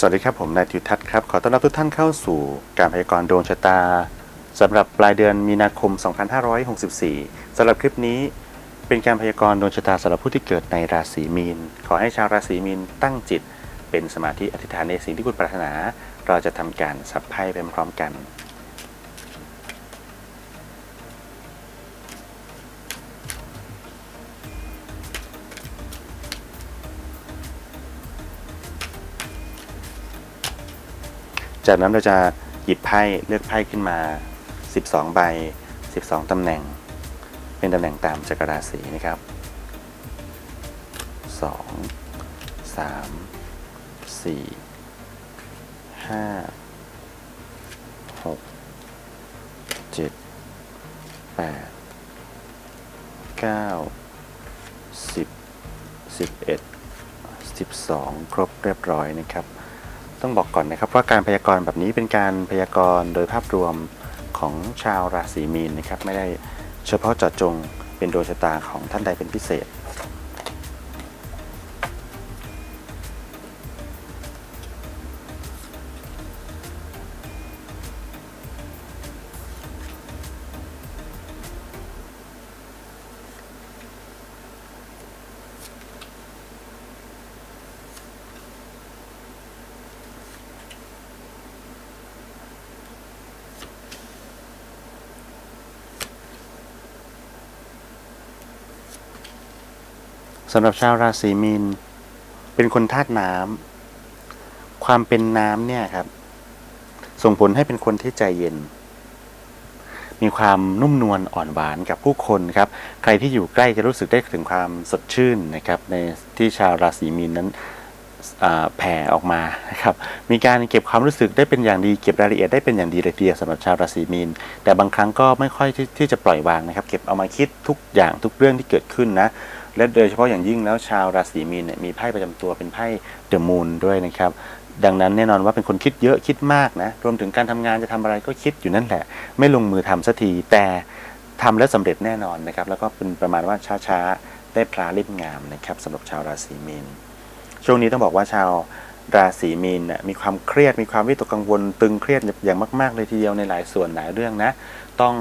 สวัสดีครับ ผมนายทิวทัศน์ครับ ขอต้อนรับทุกท่านเข้าสู่การพยากรณ์ดวงชะตาสำหรับปลายเดือนมีนาคม 2564สำหรับคลิปนี้ เป็นการพยากรณ์ดวงชะตาสำหรับผู้ที่เกิดในราศีมีน ขอให้ชาวราศีมีนตั้งจิต เป็นสมาธิอธิษฐานในสิ่งที่คุณปรารถนา เราจะทำการสับไพ่ไปพร้อมกัน จากนั้นเราจะหยิบไพ่เลือกไพ่ขึ้นมา 12 ใบ 12 ตำแหน่ง เป็นตำแหน่งตามจักรราศีนะครับ 2 3 4 5 6 7 8 9 10 11 12ครบเรียบร้อยนะครับ ต้องบอกก่อนนะครับว่าการพยากรณ์แบบนี้เป็นการพยากรณ์โดยภาพรวมของชาวราศีมีนนะครับ ไม่ได้เฉพาะเจาะจงเป็นดวงชะตาของท่านใดเป็นพิเศษำหรับชาวราศีมีน เป็นคนธาตุน้ำความเป็นน้ำเนี่ยครับ ส่งผลให้เป็นคนที่ใจเย็น มีความนุ่มนวลอ่อนหวานกับผู้คนครับ ใครที่อยู่ใกล้จะรู้สึกได้ถึงความสดชื่นนะครับ ในที่ชาวราศีมีนนั้นแผ่ออกมานะครับ มีการเก็บความรู้สึกได้เป็นอย่างดี เก็บรายละเอียดได้เป็นอย่างดีเลยทีเดียวสำหรับชาวราศีมีน แต่บางครั้งก็ไม่ค่อยที่ที่จะปล่อยวางนะครับ เก็บเอามาคิดทุกอย่างทุกเรื่องที่เกิดขึ้นนะ และโดยเฉพาะอย่างยิ่งแล้วชาวราศีมีนเนี่ยมีไพ่ประจำตัวเป็นไพ่เดอะมูนด้วยนะครับดังนั้นแน่นอนว่าเป็นคนคิดเยอะคิดมากนะรวมถึงการทำงานจะทำอะไรก็คิดอยู่นั่นแหละ ไม่ลงมือทำสักทีแต่ทำแล้วสำเร็จแน่นอนนะครับ แล้วก็เป็นประมาณว่าช้าๆได้พลาเล่มงามนะครับสำหรับชาวราศีมีนช่วงนี้ต้องบอกว่าชาวราศีมีนน่ะมีความเครียดมีความวิตกกังวล ตึงเครียดอย่างมาก ๆ เลยทีเดียวในหลายส่วนหลายเรื่องนะ ต้อง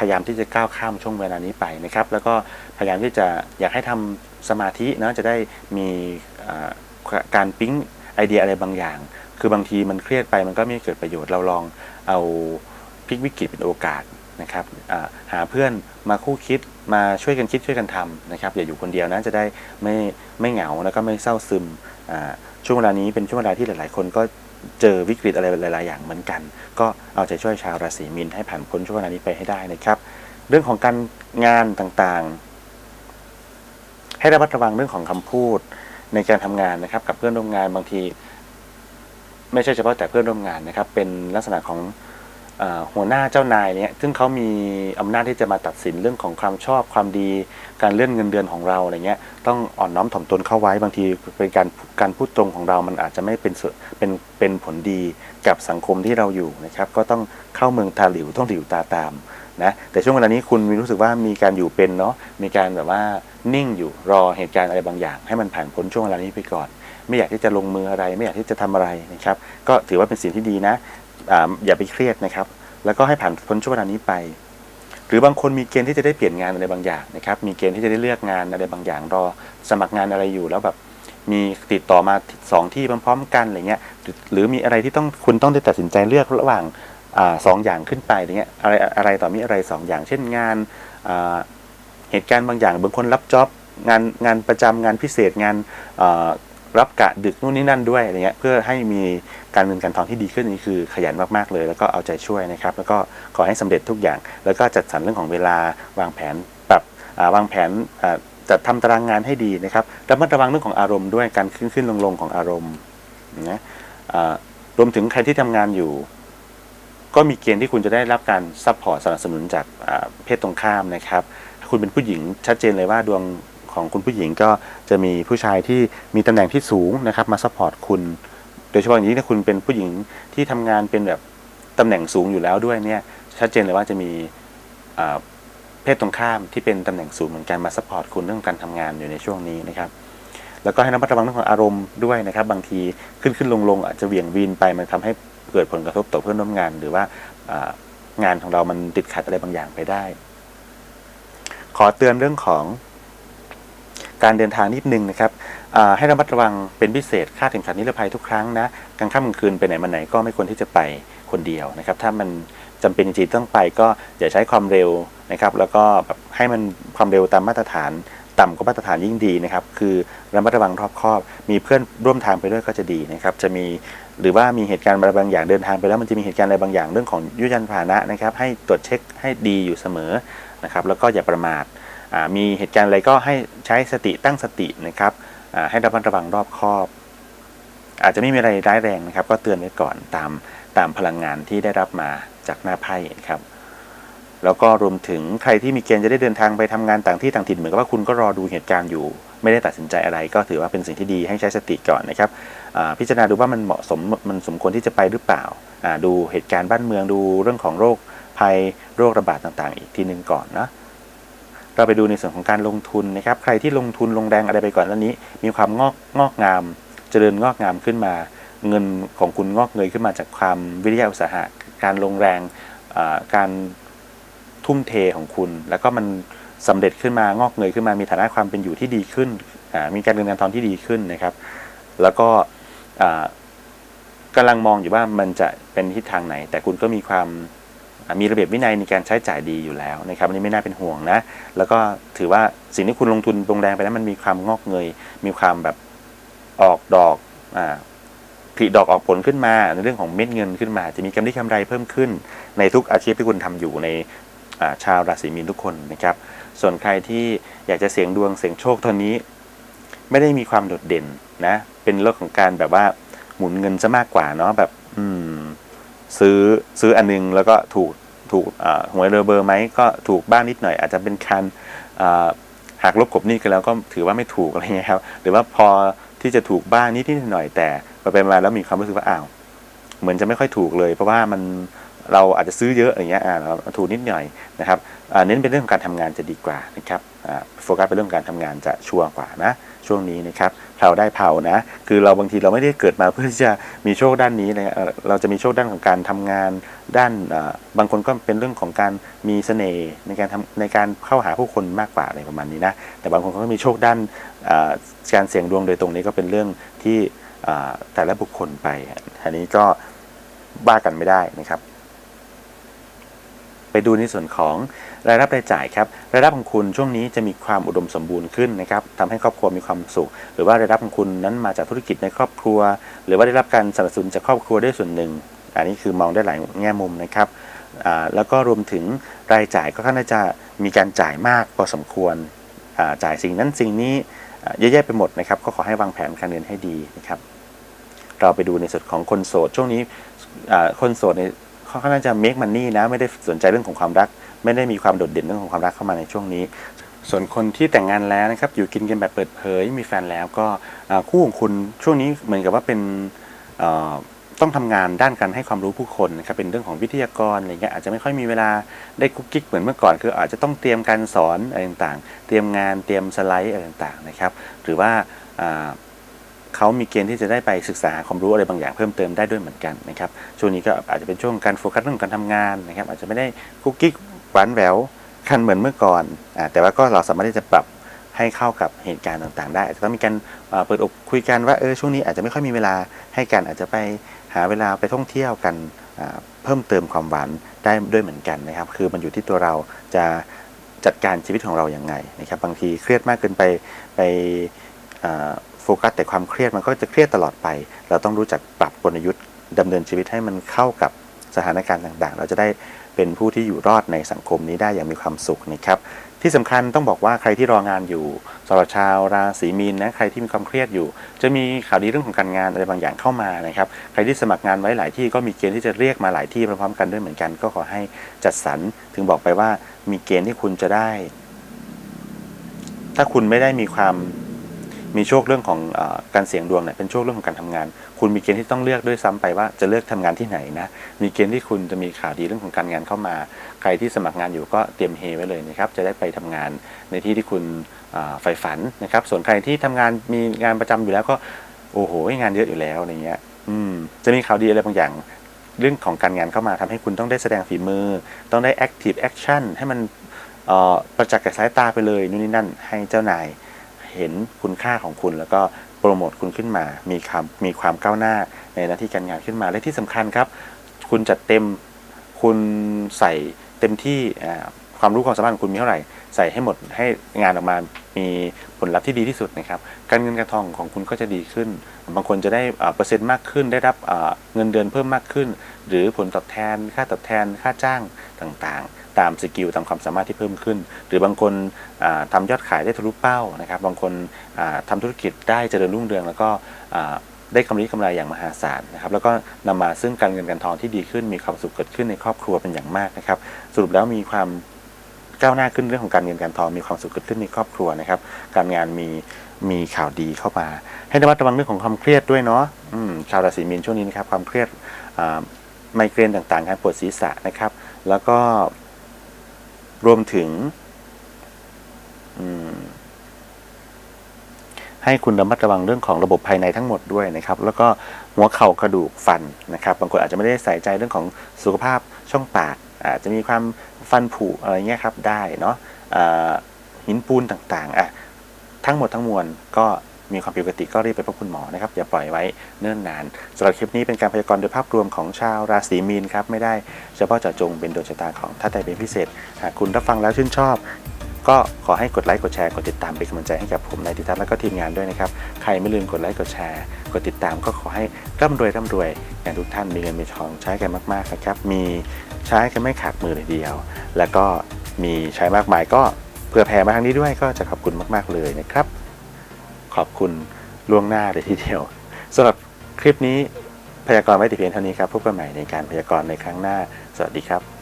พยายามที่จะก้าวข้ามช่วงเวลานี้ไปนะครับ แล้วก็พยายามที่จะอยากให้ทำสมาธินะจะได้มีการปิ๊งไอเดียอะไรบางอย่าง คือบางทีมันเครียดไปมันก็ไม่เกิดประโยชน์เราลองเอาพลิกวิกฤตเป็นโอกาสนะครับหาเพื่อนมาคู่คิดมาช่วยกันคิดช่วยกันทำนะครับ อย่าอยู่คนเดียวนะจะได้ไม่ไม่เหงาแล้วก็ไม่เศร้าซึมช่วงเวลานี้เป็นช่วงเวลาที่หลาย ๆ คนก็ เจอวิกฤตอะไรหลาย ๆ อย่างเหมือนกัน ก็เอาใจช่วยชาวราศีมีนให้ผ่านพ้นช่วงเวลานี้ไปให้ได้นะครับ เรื่องของการงานต่างๆ ให้ระมัดระวังเรื่องของคำพูดในการทำงานนะครับ กับเพื่อนร่วมงานบางที ไม่ใช่เฉพาะแต่เพื่อนร่วมงานนะครับ เป็นลักษณะของ หัวหน้าเจ้านายเนี่ยซึ่งเขามีอำนาจที่จะมาตัดสินเรื่องของความชอบความดี การเลื่อนเงินเดือนของเราอะไรเงี้ยต้องอ่อนน้อมถ่อมตนเข้าไว้บางทีเป็นการการพูดตรงของเรามันอาจจะไม่เป็นเป็นเป็นผลดีกับสังคมที่เราอยู่นะครับก็ต้องเข้าเมืองตาหลิวต้องหลิวตาตามนะแต่ช่วงเวลานี้คุณมีรู้สึกว่ามีการอยู่เป็นเนาะมีการแบบว่านิ่งอยู่รอเหตุการณ์อะไรบางอย่าง ให้มันผ่านพ้นช่วงเวลานี้ไปก่อน ไม่อยากที่จะลงมืออะไร ไม่อยากที่จะทำอะไรนะครับ ก็ถือว่าเป็นสิ่งที่ดีนะ อย่าไปเครียดนะครับ แล้วก็ให้ผ่านพ้นช่วงเวลานี้ไป หรือบางคนมีเกณฑ์ที่จะได้เปลี่ยนงานอะไรบางอย่างนะครับ มีเกณฑ์ที่จะได้เลือกงานอะไรบางอย่าง รอสมัครงานอะไรอยู่แล้วแบบมีติดต่อมาสองที่พร้อมๆกันอะไรเงี้ยหรือมีอะไรที่ต้องคุณต้องได้ตัดสินใจเลือกระหว่างอสองอย่างขึ้นไปอย่างเงี้ยอะไรอะไรต่อมีอะไรสองอย่าง เช่นงานเหตุการณ์บางอย่างบางคนรับจ็อบงานงานประจำงานพิเศษงานา รับกะดึกนู่นนี่นั่นด้วยอะไรเงี้ยเพื่อให้มีการเงินการทองที่ดีขึ้นนี่คือขยันมากๆเลย แล้วก็เอาใจช่วยนะครับ แล้วก็ขอให้สำเร็จทุกอย่าง แล้วก็จัดสรรเรื่องของเวลาวางแผนปรับวางแผนจัดทำตารางงานให้ดีนะครับระมัดระวังเรื่องของอารมณ์ด้วยการขึ้นขึ้นลงลงของอารมณ์นะรวมถึงใครที่ทำงานอยู่ ก็มีเกณฑ์ที่คุณจะได้รับการซัพพอร์ตสนับสนุนจากเพศตรงข้ามนะครับถ้าคุณเป็นผู้หญิงชัดเจนเลยว่าดวง ของคุณผู้หญิงก็จะมีผู้ชายที่มีตำแหน่งที่สูงนะครับมาซัพพอร์ตคุณ โดยเฉพาะอย่างยิ่งถ้าคุณเป็นผู้หญิงที่ทำงานเป็นแบบตำแหน่งสูงอยู่แล้วด้วยเนี่ยชัดเจนเลยว่าจะมีเพศตรงข้ามที่เป็นตำแหน่งสูงเหมือนกันมาซัพพอร์ตคุณเรื่องการทำงานอยู่ในช่วงนี้นะครับแล้วก็ให้ระมัดระวังเรื่องของอารมณ์ด้วยนะครับ บางทีขึ้นขึ้นลงลงอาจจะเวี่ยงวีนไปมันทำให้เกิดผลกระทบต่อเพื่อนร่วมงาน หรือว่างานของเรามันติดขัดอะไรบางอย่างไปได้ ขอเตือนเรื่องของ การเดินทางนิดนึงนะครับให้ระมัดระวังเป็นพิเศษค่าดเข็มขัดนิรภัยทุกครั้งนะกลางค่ำกลางคืนไปไหนมาไหนก็ไม่ควรที่จะไปคนเดียวนะครับ ถ้ามันจำเป็นจริงๆต้องไปก็อย่าใช้ความเร็วนะครับแล้วก็แบบให้มันความเร็วตามมาตรฐานต่ำกว่ามาตรฐานยิ่งดีนะครับ คือระมัดระวังรอบคอบ มีเพื่อนร่วมทางไปด้วยก็จะดีนะครับ จะมีหรือว่ามีเหตุการณ์อะไรบางอย่างเดินทางไปแล้วมันจะมีเหตุการณ์อะไรบางอย่างเรื่องของยุยานพาหนะนะครับ ให้ตรวจเช็คให้ดีอยู่เสมอนะครับ แล้วก็อย่าประมาท มีเหตุการณ์อะไรก็ให้ใช้สติตั้งสตินะครับให้ระมัดระวังรอบคอบ อาจจะไม่มีอะไรร้ายแรงนะครับ ก็เตือนไว้ก่อนตามตามพลังงานที่ได้รับมาจากหน้าไพ่นะครับแล้วก็รวมถึงใครที่มีเกณฑ์จะได้เดินทางไปทำงานต่างที่ต่างถิ่นเหมือนกับว่าคุณก็รอดูเหตุการณ์อยู่ ไม่ได้ตัดสินใจอะไร ก็ถือว่าเป็นสิ่งที่ดีให้ใช้สติก่อนนะครับพิจารณาดูว่ามันเหมาะสมมันสมควรที่จะไปหรือเปล่า ดูเหตุการณ์บ้านเมืองดูเรื่องของโรคภัยโรคระบาดต่างๆ อีกทีหนึ่งก่อนนะ เราไปดูในส่วนของการลงทุนนะครับ ใครที่ลงทุนลงแรงอะไรไปก่อนแล้วนี้ มีความงอกงอกงาม เจริญงอกงามขึ้นมา เงินของคุณงอกเงยขึ้นมาจากความวิริยะอุตสาหะการลงแรงการทุ่มเทของคุณ แล้วก็มันสำเร็จขึ้นมางอกเงยขึ้นมา มีฐานะความเป็นอยู่ที่ดีขึ้น มีการเงินการทองที่ดีขึ้นนะครับ แล้วก็อ่ากำลังมองอยู่ว่ามันจะเป็นทิศทางไหน แต่คุณก็มีความ มีระเบียบวินัยในการใช้จ่ายดีอยู่แล้วนะครับอันนี้ไม่น่าเป็นห่วงนะ แล้วก็ถือว่าสิ่งที่คุณลงทุนลงแรงไปนั้นมันมีความงอกเงย มีความแบบออกดอกอ่าผลิดอกออกผลขึ้นมาในเรื่องของเม็ดเงินขึ้นมา จะมีกำไรกำไรเพิ่มขึ้น ในทุกอาชีพที่คุณทำอยู่ในอ่าชาวราศีมีนทุกคนนะครับ ส่วนใครที่อยากจะเสี่ยงดวงเสี่ยงโชคตอนนี้ ไม่ได้มีความโดดเด่นนะ เป็นเรื่องของการแบบว่าหมุนเงินซะมากกว่าเนาะแบบ อืม ซื้อซื้ออันนึงแล้วก็ถูกถูกหวยเรอเบอร์ไหมก็ถูกบ้างนิดหน่อย อาจจะเป็นการอ่ากลบกบนี้กันแล้วก็ถือว่าไม่ถูกอะไรเงี้ยครับ หรือว่าพอที่จะถูกบ้างนิดนิดหน่อยแต่ไปไปมาแล้วมีความรู้สึกว่าอ้าวเหมือนจะไม่ค่อยถูกเลย เพราะว่ามันเราอาจจะซื้อเยอะอย่างเงี้ยอ่าเราถูกนิดหน่อยนะครับเน้นเป็นเรื่องของการทำงานจะดีกว่านะครับโฟกัสเป็นเรื่องของการทำงานจะชัวร์กว่านะช่วงนี้นะครับ เผาได้เผานะ คือเราบางทีเราไม่ได้เกิดมาเพื่อที่จะมีโชคด้านนี้นะเราจะมีโชคด้านของการทำงานด้านบางคนก็เป็นเรื่องของการมีเสน่ห์ในการทำในการเข้าหาผู้คนมากกว่าอะไรประมาณนี้นะแต่บางคนก็มีโชคด้านการเสี่ยงดวงโดยตรงนี้ก็เป็นเรื่องที่แต่ละบุคคลไปอันนี้ก็บ้ากันไม่ได้นะครับ ไปดูในส่วนของ รายรับรายจ่ายครับรายรับของคุณช่วงนี้จะมีความอุดมสมบูรณ์ขึ้นนะครับทำให้ครอบครัวมีความสุข หรือว่ารายรับของคุณนั้นมาจากธุรกิจในครอบครัว หรือว่าได้รับการสนับสนุนจากครอบครัวด้วยส่วนหนึ่ง อันนี้คือมองได้หลายแง่มุมนะครับแล้วก็รวมถึงรายจ่ายก็ค่อนข้างจะมีการจ่ายมากพอสมควรจ่ายสิ่งนั้นสิ่งนี้เยอะแยะไปหมดนะครับ ก็ขอให้วางแผนการเงินให้ดีนะครับ เราไปดูในส่วนของคนโสดช่วงนี้คนโสดใน เขาค่อนข้างจะ make money นะ ไม่ได้สนใจเรื่องของความรัก ไม่ได้มีความโดดเด่นเรื่องของความรักเข้ามาในช่วงนี้ ส่วนคนที่แต่งงานแล้วนะครับ อยู่กินกันแบบเปิดเผย มีแฟนแล้วก็คู่ของคุณช่วงนี้เหมือนกับว่าเป็นต้องทำงานด้านการให้ความรู้ผู้คนนะครับเป็นเรื่องของวิทยากรอะไรเงี้ยอาจจะไม่ค่อยมีเวลาได้กุ๊กกิ๊กเหมือนเมื่อก่อน คืออาจจะต้องเตรียมการสอนอะไรต่างๆ เตรียมงานเตรียมสไลด์อะไรต่างๆนะครับ หรือว่า เขามีเกณฑ์ที่จะได้ไปศึกษาความรู้อะไรบางอย่างเพิ่มเติมได้ด้วยเหมือนกันนะครับช่วงนี้ก็อาจจะเป็นช่วงการโฟกัสเรื่องการทำงานนะครับอาจจะไม่ได้คุกกิ๊กหวานแหววคันเหมือนเมื่อก่อนอแต่ว่าก็เราสามารถที่จะปรับให้เข้ากับเหตุการณ์ต่างๆ ได้อาจจะต้องมีการเปิดอกคุยกันว่าเออช่วงนี้อาจจะไม่ค่อยมีเวลาให้กันอาจจะไปหาเวลาไปท่องเที่ยวกันเพิ่มเติมความหวานได้ด้วยเหมือนกันนะครับ คือมันอยู่ที่ตัวเราจะจัดการชีวิตของเราอย่างไงนะครับ บางทีเครียดมากเกินไปไป กัสแต่ความเครียดมันก็จะเครียดตลอดไป เราต้องรู้จักปรับกลยุทธ์ดำเนินชีวิตให้มันเข้ากับสถานการณ์ต่างๆ เราจะได้เป็นผู้ที่อยู่รอดในสังคมนี้ได้อย่างมีความสุขนะครับที่สำคัญต้องบอกว่าใครที่รองานอยู่สำหรับชาวราศีมีนนะใครที่มีความเครียดอยู่ จะมีข่าวดีเรื่องของการงานอะไรบางอย่างเข้ามานะครับใครที่สมัครงานไว้หลายที่ก็มีเกณฑ์ที่จะเรียกมาหลายที่พร้อมๆกันด้วยเหมือนกัน ก็ขอให้จัดสรรถึงบอกไปว่ามีเกณฑ์ที่คุณจะได้ ถ้าคุณไม่ได้มีความ มีโชคเรื่องของอการเสี่ยงดวงเนี่ยเป็นโชคเรื่องของการทำงาน คุณมีเกณฑ์ที่ต้องเลือกด้วยซ้ำไปว่าจะเลือกทำงานที่ไหนนะ มีเกณฑ์ที่คุณจะมีข่าวดีเรื่องของการงานเข้ามา ใครที่สมัครงานอยู่ก็เตรียมเฮไว้เลยนะครับ จะได้ไปทำงานในที่ที่คุณใฝ่ฝันนะครับ ส่วนใครที่ทำงานมีงานประจำอยู่แล้วก็โอ้โหงานเยอะอยู่แล้วอะไรเงี้ย อืม จะมีข่าวดีอะไรบางอย่างเรื่องของการงานเข้ามาทำให้คุณต้องได้แสดงฝีมือ ต้องได้ active action ให้มันประจักษ์กับสายตาไปเลยนู่นนี่นั่นให้เจ้านาย เห็นคุณค่าของคุณ แล้วก็โปรโมทคุณขึ้นมา มีความมีความก้าวหน้าในหน้าที่การงานขึ้นมา และที่สำคัญครับ คุณจัดเต็มคุณใส่เต็มที่อ่า ความรู้ความสามารถของคุณมีเท่าไหร่ใส่ให้หมดให้งานออกมา มีผลลัพธ์ที่ดีที่สุดนะครับการเงินการทองของคุณก็จะดีขึ้น บางคนจะได้เปอร์เซ็นต์มากขึ้น ได้รับเงินเดือนเพิ่มมากขึ้น หรือผลตอบแทน ค่าตอบแทน ค่าจ้างต่างๆ ตามสกิลตามความสามารถที่เพิ่มขึ้น หรือบางคนทำายอดขายได้ทะลุเป้านะครับ บางคนอ่าทำธุรกิจได้เจริญรุ่งเรืองแล้วก็ได้กำไรกำไรอย่างมหาศาลนะครับแล้วก็นำมาซึ่งการเงินการทองที่ดีขึ้น มีความสุขเกิดขึ้นในครอบครัวเป็นอย่างมากนะครับ สรุปแล้วมีความ ก้าวหน้าขึ้นเรื่องของการเงินการทองมีความสุขเกิดขึ้นในครอบครัวนะครับ การงานมีมีข่าวดีเข้ามา ให้ระมัดระวังเรื่องของความเครียดด้วยเนาะชาวราศีมีนช่วงนี้นะครับความเครียดไมเกรนต่างๆการปวดศีรษะนะครับ แล้วก็รวมถึงให้คุณระมัดระวังเรื่องของระบบภายในทั้งหมดด้วยนะครับ แล้วก็หัวเข่ากระดูกฟันนะครับ บางคนอาจจะไม่ได้ใส่ใจเรื่องของสุขภาพช่องปาก อาจจะมีความฟันผุอะไรเงี้ยครับได้เนาะหินปูนต่างๆอะทั้งหมดทั้งมวลก็มีความผิดปกติก็รีบไปพบคุณหมอนะครับ อย่าปล่อยไว้เนิ่นนานสำหรับคลิปนี้เป็นการพยากรณ์โดยภาพรวมของชาวราศีมีนครับ ไม่ได้เฉพาะเจาะจงเป็นดวงชะตาของท่านใดเป็นพิเศษ หากคุณรับฟังแล้วชื่นชอบ ก็ขอให้กดไลค์กดแชร์กดติดตามเป็นกำลังใจให้กับผมนายติทัศน์และก็ทีมงานด้วยนะครับใครไม่ลืมกดไลค์กดแชร์กดติดตามก็ขอให้ร่ำรวยร่ำรวยอย่างทุกท่านมีเงินมีทองใช้กันมากๆนะครับมีใช้กันไม่ขาดมือเลยเดียว แล้วก็มีใช้มากมายก็เผื่อแผ่มาทางนี้ด้วยก็จะขอบคุณมาก ๆเลยนะครับ ขอบคุณล่วงหน้าเลยทีเดียวสำหรับคลิปนี้พยากรณ์ไว้แต่เพียงเท่านี้ครับพบกันใหม่ในการพยากรณ์ในครั้งหน้า สวัสดีครับ